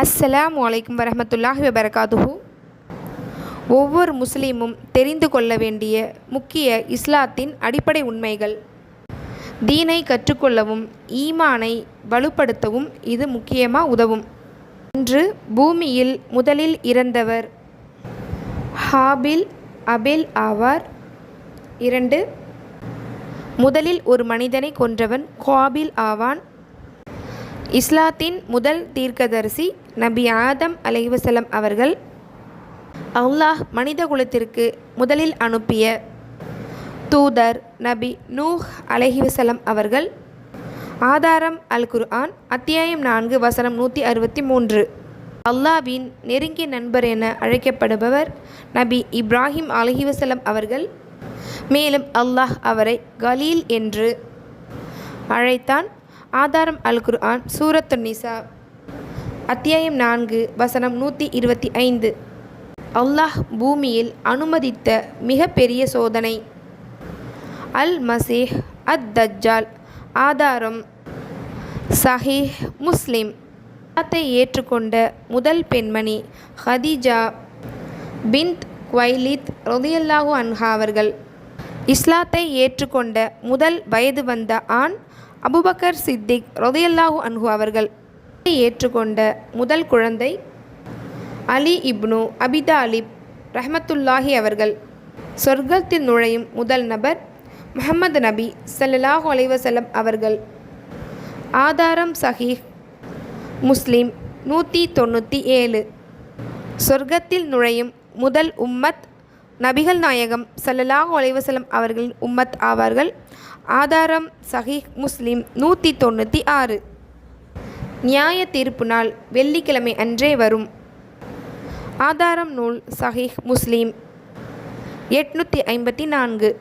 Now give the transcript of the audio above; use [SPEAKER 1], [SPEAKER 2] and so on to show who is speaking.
[SPEAKER 1] அஸ்ஸலாமு அலைக்கும் வரமத்துல்லாஹி வபரகாதுஹு. ஒவ்வொரு முஸ்லீமும் தெரிந்து கொள்ள வேண்டிய முக்கிய இஸ்லாத்தின் அடிப்படை உண்மைகள். தீனை கற்றுக்கொள்ளவும் ஈமானை வலுப்படுத்தவும் இது முக்கியமாக உதவும். இன்று பூமியில் முதலில் இறந்தவர் ஹாபில் அபில் ஆவார். இரண்டு முதலில் ஒரு மனிதனை கொன்றவன் குவாபில் ஆவான். இஸ்லாத்தின் முதல் தீர்க்கதரிசி நபி ஆதம் அலைவசலம் அவர்கள் அல்லாஹ் மனித குலத்திற்கு முதலில் அனுப்பிய தூதர் நபி நூஹ் அலஹிவசலம் அவர்கள் ஆதாரம் அல் குர்ஆன் அத்தியாயம் நான்கு வசனம் நூற்றி அறுபத்தி மூன்று. அல்லாவின் நெருங்கிய நண்பர் என அழைக்கப்படுபவர் நபி இப்ராஹிம் அலஹிவசலம் அவர்கள். மேலும் அல்லாஹ் அவரை கலீல் என்று அழைத்தான். ஆதாரம் அல் குர்ஆன் சூரத்து நிசா. அத்தியாயம் நான்கு வசனம் நூற்றி இருபத்தி ஐந்து. அல்லாஹ் பூமியில் அனுமதித்த மிகப்பெரிய சோதனை. அல் மசீஹ் அத் தஜ்ஜால் ஆதாரம் சஹீஹ் முஸ்லிம். இஸ்லாத்தை ஏற்றுக்கொண்ட முதல் பெண்மணி ஹதீஜா பின்த் குவைலித் ரொதியல்லாஹு அன்ஹா அவர்கள். இஸ்லாத்தை ஏற்றுக்கொண்ட முதல் வயது வந்த ஆண் அபுபக்கர் சித்திக் ரொதையல்லாஹு அன்ஹு அவர்கள் ஏற்றுக்கொண்ட முதல் குழந்தை அலி இப்னு அபிதா அலிப் ரஹமத்துல்லாஹி அவர்கள். சொர்க்கத்தில் நுழையும் முதல் நபர் முஹம்மது நபி சல்லாஹு அலைஹி அவர்கள். ஆதாரம் சஹீஹ் முஸ்லீம் நூற்றி தொண்ணூற்றி ஏழு. சொர்க்கத்தில் நுழையும் முதல் உம்மத் நபிகள் நாயகம் சல்லலாஹ் ஒலைவசலம் அவர்களின் உம்மத் ஆவார்கள். ஆதாரம் சஹீஹ் முஸ்லிம் நூற்றி தொண்ணூற்றி ஆறு. நியாய தீர்ப்பு நாள் வெள்ளிக்கிழமை அன்றே வரும். ஆதாரம் நூல் சஹீஹ் முஸ்லீம் எட்நூற்றி ஐம்பத்தி நான்கு.